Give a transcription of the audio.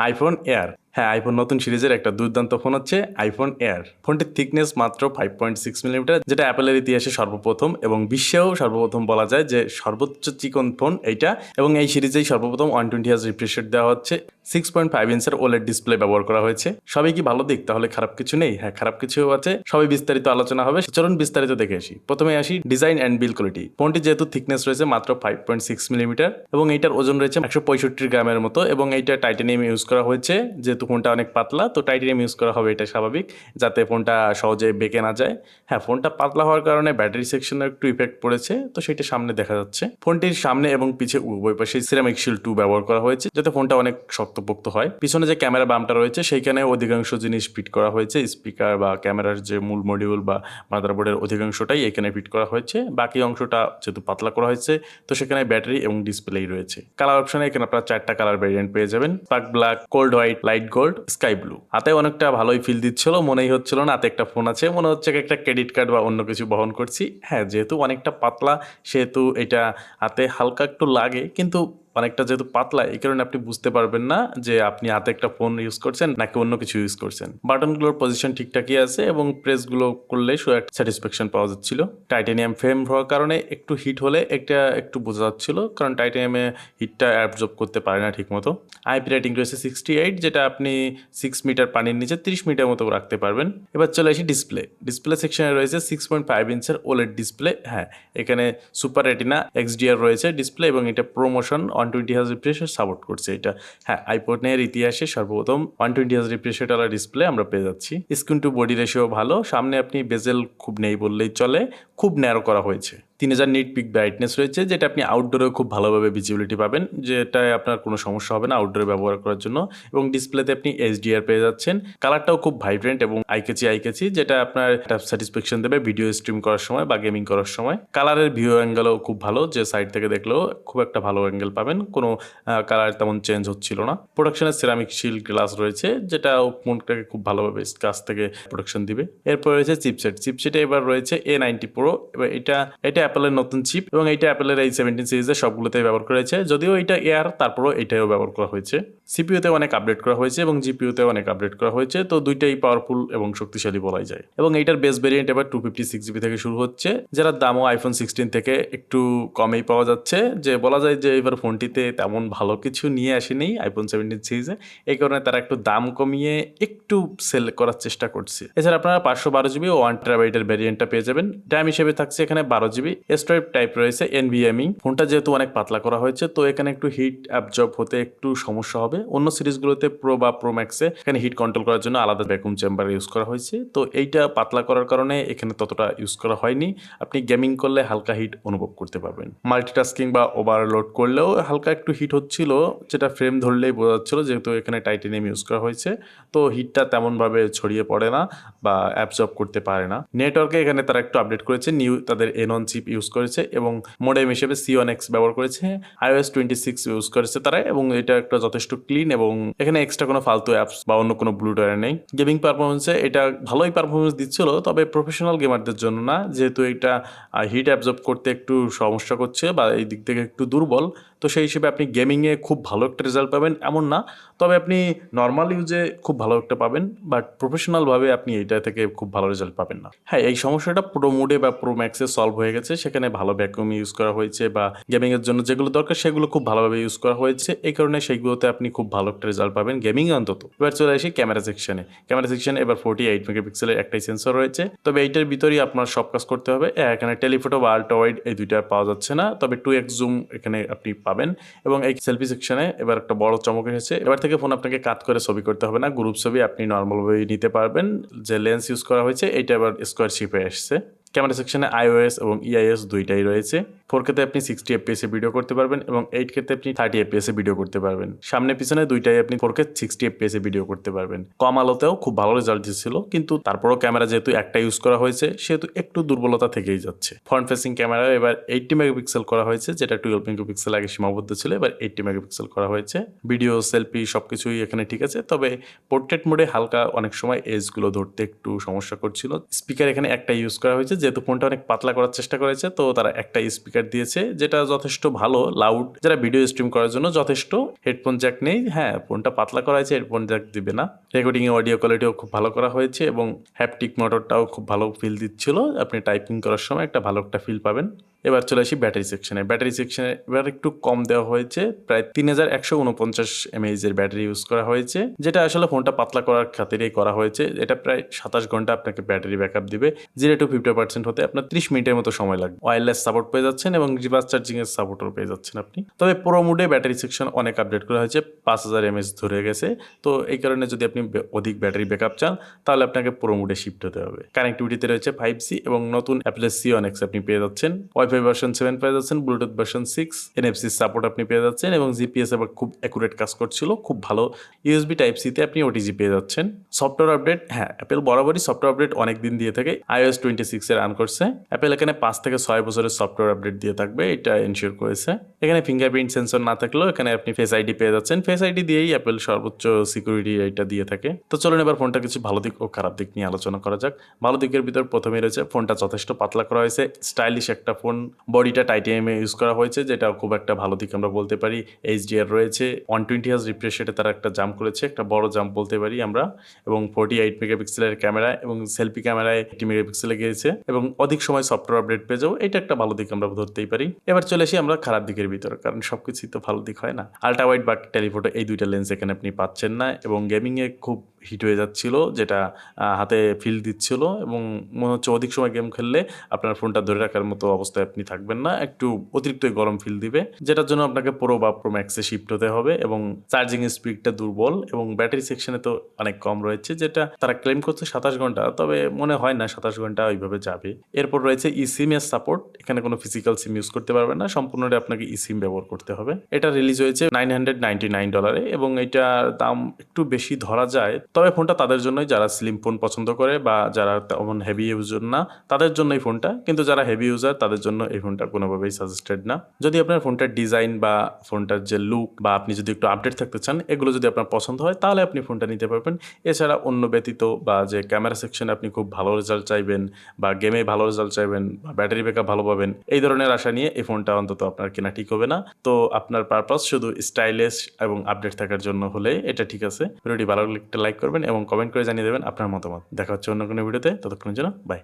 IPhone air হ্যাঁ iPhone নতুন সিরিজের একটা দুর্দান্ত ফোন হচ্ছে আইফোন এয়ার ফোনটির থিকনেস মাত্র ফাইভ পয়েন্ট সিক্স মিলিমিটার যেটা অ্যাপেলের ইতিহাসে সর্বপ্রথম এবং বিশ্বেও সর্বপ্রথম বলা যায় যে সর্বোচ্চ চিকন ফোন এইটা এবং এই সিরিজেই সর্বপ্রথম ওয়ান টোয়েন্টি হাজ রিফ্রেশ দেওয়া হচ্ছে। সিক্স পয়েন্ট ফাইভ ইঞ্চের ওলেড ডিসপ্লে ব্যবহার করা হয়েছে। সবই কি ভালো দিক? তাহলে খারাপ কিছু নেই? হ্যাঁ খারাপ কিছুও আছে। সবই বিস্তারিত আলোচনা হবে। চলুন বিস্তারিত দেখে আসি। প্রথমে আসি ডিজাইন অ্যান্ড বিল কোয়ালিটি ফোনটি যেহেতু থিকনেস রয়েছে মাত্র ফাইভ পয়েন্ট সিক্স মিলিমিটার এবং এইটার ওজন রয়েছে একশো পঁয়ষট্টি গ্রামের মতো এবং এইটা টাইটানিয়াম ইউজ করা হয়েছে। যেহেতু ফোনটা অনেক পাতলা, তো টাইটানিয়াম ইউজ করা হবে, এটা স্বাভাবিক, যাতে ফোনটা সহজে বেঁকে না যায়। হ্যাঁ ফোনটা পাতলা হওয়ার কারণে ব্যাটারি সেকশনের একটু ইফেক্ট পড়েছে, তো সেটা সামনে দেখা যাচ্ছে। ফোনটির সামনে এবং পিছে উভয় পাশে সিরামিক শিল টু ব্যবহার করা হয়েছে, যাতে ফোনটা অনেক শক্তপোক্ত হয়। পিছনে যে ক্যামেরা বামটা রয়েছে, সেইখানে অধিকাংশ জিনিস ফিট করা হয়েছে স্পিকার বা ক্যামেরার যে মূল মডিউল বা মাদারবোর্ডের অধিকাংশটাই এখানে ফিট করা হয়েছে। বাকি অংশটা যেহেতু পাতলা করা হয়েছে, তো সেখানে ব্যাটারি এবং ডিসপ্লেই রয়েছে। কালার অপশনে এখানে আপনারা চারটা কালার ভেরিয়েন্ট পেয়ে যাবেন। পাক black cloud white light gold sky blue হাতে অনেকটা ভালোই ফিল দিচ্ছিল, মনেই হচ্ছিল না, হাতে একটা ফোন আছে, মনে হচ্ছে একটা ক্রেডিট কার্ড বা অন্য কিছু বহন করছি। হ্যাঁ যেহেতু অনেকটা পাতলা, সেহেতু এটা হাতে হালকা একটু লাগে, কিন্তু অনেকটা যেহেতু পাতলা, এই কারণে আপনি বুঝতে পারবেন না যে আপনি হাতে একটা ফোন ইউজ করছেন নাকি অন্য কিছু ইউজ করছেন। বাটনগুলোর পজিশন ঠিকঠাকই আছে এবং প্রেসগুলো করলে সো একটা স্যাটিসফ্যাকশন পাওয়া যাচ্ছিল। টাইটেনিয়াম ফ্রেম হওয়ার কারণে একটু হিট হলে একটা একটু বোঝা যাচ্ছিল, কারণ টাইটেনিয়ামে হিটটা অ্যাবজর্ব করতে পারে না ঠিকমতো। আইপি রেটিং রয়েছে সিক্সটি এইট যেটা আপনি সিক্স মিটার পানির নিচে তিরিশ মিটার মতো রাখতে পারবেন। এবার চলে আসি ডিসপ্লে ডিসপ্লে সেকশনে রয়েছে সিক্স পয়েন্ট ফাইভ ইঞ্চের ওলেড ডিসপ্লে হ্যাঁ এখানে সুপার রেটিনা এক্সডিআর রয়েছে ডিসপ্লে এবং এটা প্রমোশন ওয়ান টোয়েন্টি হাজার রিফ্রেশার সাপোর্ট করছে এটা। হ্যাঁ আইফোনের ইতিহাসে সর্বপ্রথম ওয়ান টোয়েন্টি হাজ রিফ্রেশারওয়ালা ডিসপ্লে আমরা পেয়ে যাচ্ছি। স্ক্রিন টু বডি রেশিও ভালো, সামনে আপনি বেজেল খুব নেই বললেই চলে, খুব ন্যারো করা হয়েছে। তিন হাজার নিট পিক ব্রাইটনেস রয়েছে, যেটা আপনি আউটডোরেও খুব ভালোভাবে ভিজিবিলিটি পাবেন, যেটায় আপনার কোনো সমস্যা হবে না আউটডোরে ব্যবহার করার জন্য। এবং ডিসপ্লেতে আপনি এইচডিআর পেয়ে যাচ্ছেন। কালারটাও খুব ভাইব্রেন্ট এবং আইকেচি আইকেচি যেটা আপনার একটা স্যাটিসফ্যাকশন দেবে ভিডিও স্ট্রিম করার সময় বা গেমিং করার সময়। কালারের ভিউ অ্যাঙ্গেলও খুব ভালো, যে সাইড থেকে দেখলেও খুব একটা ভালো অ্যাঙ্গেল পাবেন। কোনো কালার তেমন চেঞ্জ হচ্ছিল না। প্রোডাকশনের সিরামিক শিল গ্লাস রয়েছে যেটা ফোনটাকে খুব ভালোভাবে কাছ থেকে প্রোডাকশন দিবে। এরপর রয়েছে চিপসেট চিপসেটে এবার রয়েছে এ নাইনটি প্রো এবার এটা এটা অ্যাপেলের নতুন চিপ এবং এইটা অ্যাপেলের এই সেভেন্টিন সিরিজের সবগুলোতে ব্যবহার করা হয়েছে। যদিও এটা এয়ার তারপরও এটাও ব্যবহার করা হয়েছে। সিপিউতে অনেক আপডেট করা হয়েছে এবং জিপিউতে অনেক আপডেট করা হয়েছে। তো দুইটাই পাওয়ারফুল এবং শক্তিশালী বলাই যায়। এবং এইটার বেস ভেরিয়েন্ট এবার টু ফিফটি সিক্স জিবি থেকে শুরু হচ্ছে, যারা দামও আইফোন সিক্সটিন থেকে একটু কমেই পাওয়া যাচ্ছে। যে বলা যায় যে এবার ফোনটিতে তেমন ভালো কিছু নিয়ে আসেনি আইফোন সেভেন্টিন সিরিজে এই কারণে তারা একটু দাম কমিয়ে একটু সেল করার চেষ্টা করছে। এছাড়া আপনারা পাঁচশো বারো জিবি ও ওয়ান টেরাবাইটের ভ্যারিয়েন্টটা পেয়ে যাবেন। র্যাম হিসেবে থাকছে এখানে বারো জিবি স্টোরেজ টাইপ রয়েছে এনভিএমই ফোনটা যেহেতু অনেক পাতলা করা হয়েছে, তো এখানে একটু হিট অ্যাবজর্ব হতে একটু সমস্যা হবে। অন্য সিরিজগুলোতে প্রো বা প্রো ম্যাক্সে এখানে হিট কন্ট্রোল করার জন্য আলাদা ভ্যাকুম চেম্বার ইউজ করা হয়েছে। তো এইটা পাতলা করার কারণে এখানে ততটা ইউজ করা হয়নি। আপনি গেমিং করলে হালকা হিট অনুভব করতে পারবেন। মাল্টিটাস্কিং বা ওভারলোড করলেও হালকা একটু হিট হচ্ছিল, যেটা ফ্রেম ধরলেই বোঝা যাচ্ছিল যেহেতু এখানে টাইটেনিয়াম ইউজ করা হয়েছে। তো হিটটা তেমনভাবে ছড়িয়ে পড়ে না বা অ্যাবজর্ব করতে পারে না। নেটওয়ার্কে এখানে তারা একটু আপডেট করেছে নিউ তাদের এন অন চিপ ইউজ করেছে এবং মোডেম হিসেবে সি ওয়ান এক্স ব্যবহার করেছে আইওএস টোয়েন্টি সিক্স ইউজ করেছে তারা এবং এটা একটা যথেষ্ট ক্লিন এবং এখানে এক্সট্রা কোনো ফালতু অ্যাপস বা অন্য কোনো ব্লুটুয়ার নেই। গেমিং পারফরমেন্সে এটা ভালোই পারফরমেন্স দিচ্ছিল, তবে প্রফেশনাল গেমারদের জন্য না, যেহেতু এটা হিট অ্যাবজর্ব করতে একটু সমস্যা করছে বা এই দিক থেকে একটু দুর্বল তো সেই হিসেবে আপনি গেমিংয়ে খুব ভালো একটা রেজাল্ট পাবেন। এমন না, তবে আপনি নর্মাল ইউজে খুব ভালো একটা পাবেন বাট প্রফেশনালভাবে আপনি এইটা থেকে খুব ভালো রেজাল্ট পাবেন না। হ্যাঁ এই সমস্যাটা প্রো মোডে বা প্রো ম্যাক্সে সলভ হয়ে গেছে। সেখানে ভালো ভ্যাকুম ইউজ করা হয়েছে বা গেমিংয়ের জন্য যেগুলো দরকার, সেগুলো খুব ভালোভাবে ইউজ করা হয়েছে। এই কারণে সেইগুলোতে আপনি খুব ভালো একটা রেজাল্ট পাবেন গেমিং অন্তত। এবার চলে আসি ক্যামেরা সেকশনে ক্যামেরা সেকশনে এবার ফোর্টি এইট মেগাপিক্সেলের একটাই সেন্সর রয়েছে। তবে এইটার ভিতরেই আপনার সব কাজ করতে হবে। এখানে টেলিফোটো বা আল্ট্রা ওয়াইড এই দুইটা পাওয়া যাচ্ছে না। তবে টু এক্স জুম এখানে আপনি পাবেন এবং এই সেলফি সেকশনে এবার একটা বড় চমক এসেছে। এবার থেকে ফোন আপনাকে কাট করে ছবি করতে হবে না গ্রুপ ছবি আপনি নর্মালভাবে নিতে পারবেন। যে লেন্স ইউজ করা হয়েছে এটা এবার স্কোয়ার শিপে এসছে। ক্যামেরা সেকশনে আইওএস এবং ইআইএস দুইটাই রয়েছে। ফোর কেতে আপনি সিক্সটি এফপিএসে ভিডিও করতে পারবেন এবং এইট কেতে আপনি থার্টি এফপিএসে ভিডিও করতে পারবেন। সামনে পিছনে দুইটাই আপনি ফোর কে সিক্সটি এফপিএসে ভিডিও করতে পারবেন। কম আলোতেও খুব ভালো রেজাল্ট দিচ্ছিল, কিন্তু তারপরও ক্যামেরা যেহেতু একটা ইউজ করা হয়েছে, সেহেতু একটু দুর্বলতা থেকেই যাচ্ছে। ফ্রন্ট ফেসিং ক্যামেরা এবার এইটটি মেগাপিক্সেল করা হয়েছে, যেটা টুয়েলভ মেগাপিক্সেল আগে সীমাবদ্ধ ছিল, এবার এইটটি মেগাপিক্সেল করা হয়েছে। ভিডিও সেলফি সব কিছুই এখানে ঠিক আছে, তবে পোর্ট্রেট মোডে হালকা অনেক সময় এজগুলো ধরতে একটু সমস্যা করছিল। স্পিকার এখানে একটা ইউজ করা হয়েছে যেহেতু ফোনটা অনেক পাতলা করার চেষ্টা করেছে, তো তারা একটা স্পিকার দিয়েছে যেটা যথেষ্ট ভালো লাউড যারা ভিডিও স্ট্রিম করার জন্য যথেষ্ট হেডফোন জ্যাক নেই। হ্যাঁ ফোনটা পাতলা করা হয়েছে হেডফোন জ্যাক দিবে না। রেকর্ডিং এ অডিও কোয়ালিটিও খুব ভালো করা হয়েছে এবং হ্যাপটিক মোটরটাও খুব ভালো ফিল দিচ্ছিল। আপনি টাইপিং করার সময় একটা ভালো একটা ফিল পাবেন। এবার চলে আসি ব্যাটারি সেকশনে ব্যাটারি সেকশনে এবার একটু কম দেওয়া হয়েছে। প্রায় তিন হাজার একশো উনপঞ্চাশ এমএইচ এর ব্যাটারি ইউজ করা হয়েছে, যেটা আসলে ফোনটা পাতলা করার খাতিরেই করা হয়েছে। এটা প্রায় সাতাশ ঘণ্টা আপনাকে ব্যাটারি ব্যাকআপ দিবে। জিরো টু ফিফটি পার্সেন্ট হতে আপনার ত্রিশ মিনিটের মতো সময় লাগবে। ওয়্যারলেস সাপোর্ট পেয়ে যাচ্ছেন এবং রিভার্স চার্জিং এর সাপোর্টও পেয়ে যাচ্ছেন আপনি। তবে পুরো মুডে ব্যাটারি সেকশন অনেক আপডেট করা হয়েছে। পাঁচ হাজার এমএস ধরে গেছে। তো এই কারণে যদি আপনি বে- অধিক ব্যাটারি ব্যাকআপ চান, তাহলে আপনাকে পুরো মুডে শিফট হতে হবে। কানেক্টিভিটিতে রয়েছে ফাইভ জি এবং নতুন অ্যাপেলের সি অন আপনি পেয়ে যাচ্ছেন। ওয়াইফাই ভার্সন সেভেন পেয়ে যাচ্ছেন Bluetooth version six NFC support আপনি পেয়ে যাচ্ছেন এবং জিপিএস আবার খুব অ্যাকুরেট কাজ করছিল, খুব ভালো। ইউএসবি টাইপ সিতে আপনি ওটিজি পেয়ে যাচ্ছেন। সফটওয়্যার আপডেট হ্যাঁ অ্যাপেল বরাবরই সফটওয়্যার আপডেট অনেক দিন দিয়ে থাকে। আইওএস টোয়েন্টি সিক্সে রান করছে। অ্যাপেল এখানে পাঁচ থেকে ছয় বছরের সফটওয়্যার আপডেট দিয়ে থাকবে, এটা এনশিওর করেছে। এখানে ফিঙ্গারপ্রিন্ট সেন্সর না থাকলেও এখানে আপনি ফেস আইডি পেয়ে যাচ্ছেন। ফেস আইডি দিয়েই অ্যাপেল সর্বোচ্চ সিকিউরিটি এটা দিয়ে থাকে। তো চলুন এবার ফোনটা কিছু ভালো দিক ও খারাপ দিক নিয়ে আলোচনা করা যাক। ভালো দিকের ভিতর প্রথমে রয়েছে, ফোনটা যথেষ্ট পাতলা করা হয়েছে। স্টাইলিশ একটা ফোন। বডিটা টাইটেনিয়ামে ইউজ করা হয়েছে যেটা খুব একটা ভালো দিক আমরা বলতে পারি। এইচডিআর রয়েছে ওয়ান টোয়েন্টি হাজ রিফ্রেশ রেটে তারা একটা জাম্প করেছে, একটা বড় জাম্প বলতে পারি আমরা। এবং ফোর্টি এইট মেগাপিক্সেলের ক্যামেরা এবং সেলফি ক্যামেরায় এইটি মেগাপিক্সেলে গিয়েছে। এবং অধিক সময় সফটওয়্যার আপডেট পেয়ে যাব, এটা একটা ভালো দিক আমরা ধরতেই পারি। এবার চলে আসি আমরা খারাপ দিকের ভিতরে, কারণ সবকিছুই তো ভালো দিক হয় না। আল্ট্রা ওয়াইড বা টেলিফোটো এই দুইটা লেন্স এখানে আপনি পাচ্ছেন না। এবং গেমিংয়ে খুব হিট হয়ে যাচ্ছিল, যেটা হাতে ফিল দিচ্ছিল এবং মনে হচ্ছে অধিক সময় গেম খেললে আপনার ফোনটা ধরে রাখার মতো অবস্থায় আপনি থাকবেন না। একটু অতিরিক্ত গরম ফিল দিবে, যেটার জন্য আপনাকে প্রো বা প্রো ম্যাক্সে শিফট হতে হবে এবং চার্জিং স্পিডটা দুর্বল এবং ব্যাটারি সেকশনে তো অনেক কম রয়েছে, যেটা তারা ক্লেম করছে সাতাশ ঘণ্টা, তবে মনে হয় না সাতাশ ঘণ্টা ওইভাবে যাবে। এরপর রয়েছে ই সিম এর সাপোর্ট এখানে কোনো ফিজিক্যাল সিম ইউজ করতে পারবেন না, সম্পূর্ণটা আপনাকে ই সিম ব্যবহার করতে হবে। এটা রিলিজ হয়েছে নাইন হান্ড্রেড নাইনটি নাইন ডলারে এবং এটার দাম একটু বেশি ধরা যায় তবে ফোনটা তাদের জন্যই, যারা স্লিম ফোন পছন্দ করে বা যারা তেমন হেভি ইউজার না, তাদের জন্য এই ফোনটা। কিন্তু যারা হেভি ইউজার তাদের জন্য এই ফোনটা কোনোভাবেই সাজেস্টেড না। যদি আপনার ফোনটার ডিজাইন বা ফোনটার যে লুক বা আপনি যদি একটু আপডেট থাকতে চান, এগুলো যদি আপনার পছন্দ হয়, তাহলে আপনি ফোনটা নিতে পারবেন। এছাড়া অন্য ব্যতীত বা যে ক্যামেরা সেকশনে আপনি খুব ভালো রেজাল্ট চাইবেন বা গেমে ভালো রেজাল্ট চাইবেন বা ব্যাটারি ব্যাকআপ ভালো পাবেন, এই ধরনের আশা নিয়ে এই ফোনটা অন্তত আপনার কেনা ঠিক হবে না। তো আপনার পারপাস শুধু স্টাইলিশ এবং আপডেট থাকার জন্য হলে এটা ঠিক আছে। ভিডিওটি ভালো লাগলে একটা লাইক করবেন এবং কমেন্ট করে জানিয়ে দেবেন আপনার মতামত। দেখা হচ্ছে অন্য কোনো ভিডিওতে ততক্ষণের জন্য বাই